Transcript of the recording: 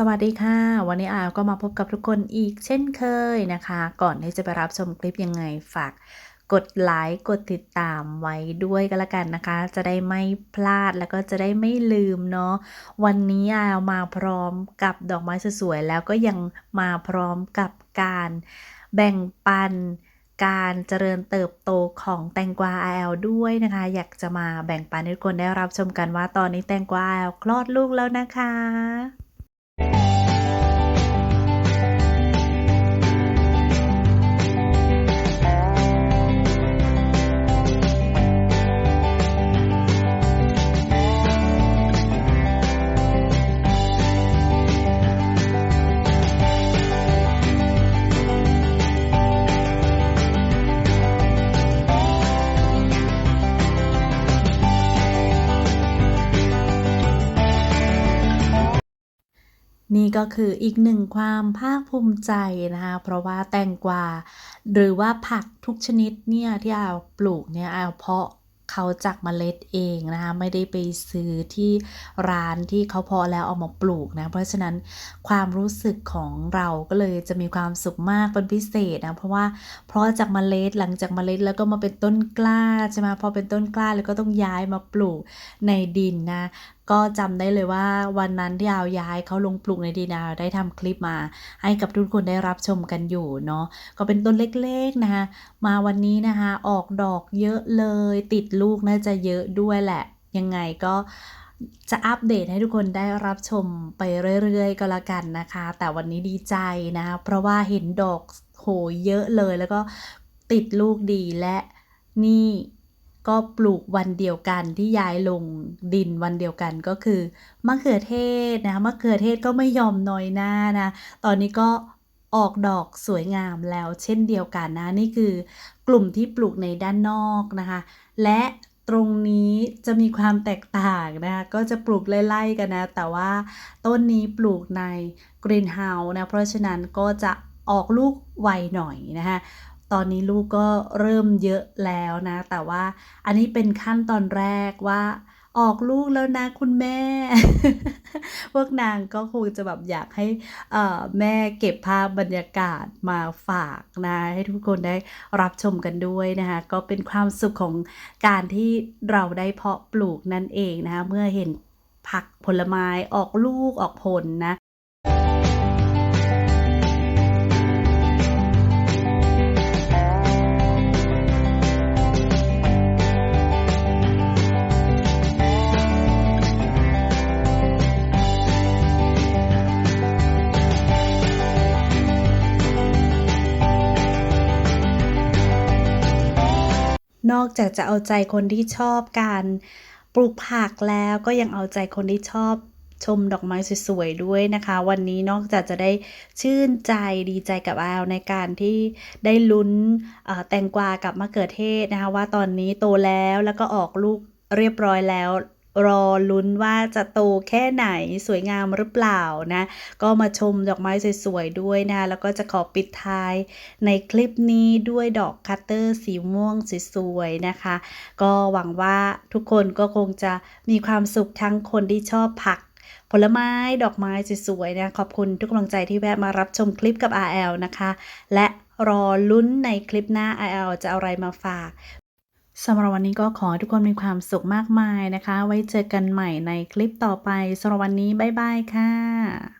สวัสดีค่ะ วันนี้อาก็มาพบกับทุกคนอีกเช่นเคยนะคะ ก่อนที่จะไปรับชมคลิปยังไงฝากกดไลค์กดติดตามไว้ด้วยก็แล้วกันนะคะ จะได้ไม่พลาดแล้วก็จะได้ไม่ลืมเนาะวันนี้อามาพร้อมกับดอกไม้สวยๆแล้วก็ยังมาพร้อมกับการแบ่งปันการเจริญเติบโตของแตงกวา RL ด้วยนะคะ อยากจะมาแบ่งปันให้ทุกคนได้รับชมกันว่าตอนนี้แตงกวา RL คลอดลูกแล้วนะคะ นี่ก็คืออีกหนึ่งความภาคภูมิใจนะคะเพราะว่าแตงกวาหรือว่าผักทุกชนิดเนี่ยที่เอาปลูกเนี่ยเอาเพาะเขาจากเมล็ดเองนะคะไม่ได้ไปซื้อที่ร้านที่เขาเพาะแล้วเอามาปลูกนะ เพราะฉะนั้นความรู้สึกของเราก็เลยจะมีความสุขมากเป็นพิเศษนะเพราะว่าเพราะจากเมล็ดหลังจากเมล็ดแล้วก็มาเป็นต้นกล้าใช่ไหมพอเป็นต้นกล้าแล้วก็ต้องย้ายมาปลูกในดินนะ ก็จำได้เลยว่าวันนั้นที่เอาย้ายเขาลงปลูกในดินาได้ทำคลิปมา ให้กับทุกคนได้รับชมกันอยู่เนาะก็เป็นต้นเล็กๆนะคะ มาวันนี้นะคะออกดอกเยอะเลยติดลูกน่าจะเยอะด้วยแหละ ยังไงก็จะอัปเดตให้ทุกคนได้รับชมไปเรื่อยๆ ก็แล้วกันนะคะ แต่วันนี้ดีใจนะคะเพราะว่าเห็นดอกโหเยอะเลยแล้วก็ติดลูกดีและนี่ ก็ปลูกวันเดียวกันที่ย้ายลงดินวันเดียวกันก็คือมะเขือเทศนะมะเขือเทศก็ไม่ยอมน้อยหน้านะ ตอนนี้ก็ออกดอกสวยงามแล้วเช่นเดียวกันนะ นี่คือกลุ่มที่ปลูกในด้านนอกนะคะ และตรงนี้จะมีความแตกต่างนะคะก็จะปลูกไล่ๆกันนะ แต่ว่าต้นนี้ปลูกในกรีนเฮาส์นะ เพราะฉะนั้นก็จะออกลูกไวหน่อยนะคะ ตอนนี้ลูกก็เริ่มเยอะแล้วนะ แต่ว่าอันนี้เป็นขั้นตอนแรกว่าออกลูกแล้วนะคุณแม่ พวกนางก็คงจะแบบอยากให้แม่เก็บภาพบรรยากาศมาฝากนะ ให้ทุกคนได้รับชมกันด้วยนะคะ ก็เป็นความสุขของการที่เราได้เพาะปลูกนั่นเองนะคะ เมื่อเห็นผักผลไม้ออกลูกออกผลนะ นอกจากจะเอาใจคนที่ชอบการปลูกผักแล้วก็ยังเอาใจคนที่ชอบชมดอกไม้สวยๆด้วยนะคะ วันนี้นอกจากจะได้ชื่นใจดีใจกับอาวในการที่ได้ลุ้นแตงกวากับมะเขือเทศนะคะ ว่าตอนนี้โตแล้วแล้วก็ออกลูกเรียบร้อยแล้ว รอลุ้นว่าจะโตแค่ไหนสวยงามหรือเปล่านะ ก็มาชมดอกไม้สวยๆด้วยนะ แล้วก็จะขอปิดท้ายในคลิปนี้ด้วยดอกคัตเตอร์สีม่วงสวยๆนะคะ ก็หวังว่าทุกคนก็คงจะมีความสุขทั้งคนที่ชอบผักผลไม้ดอกไม้สวยๆนะ ขอบคุณทุกกำลังใจที่แวะมารับชมคลิปกับ RL นะคะ และรอลุ้นในคลิปหน้า RL จะเอาอะไรมาฝาก สำหรับวันนี้ก็ขอให้ทุกคนมีความสุขมากมายนะคะ ไว้เจอกันใหม่ในคลิปต่อไปสำหรับวันนี้บ๊ายบายค่ะ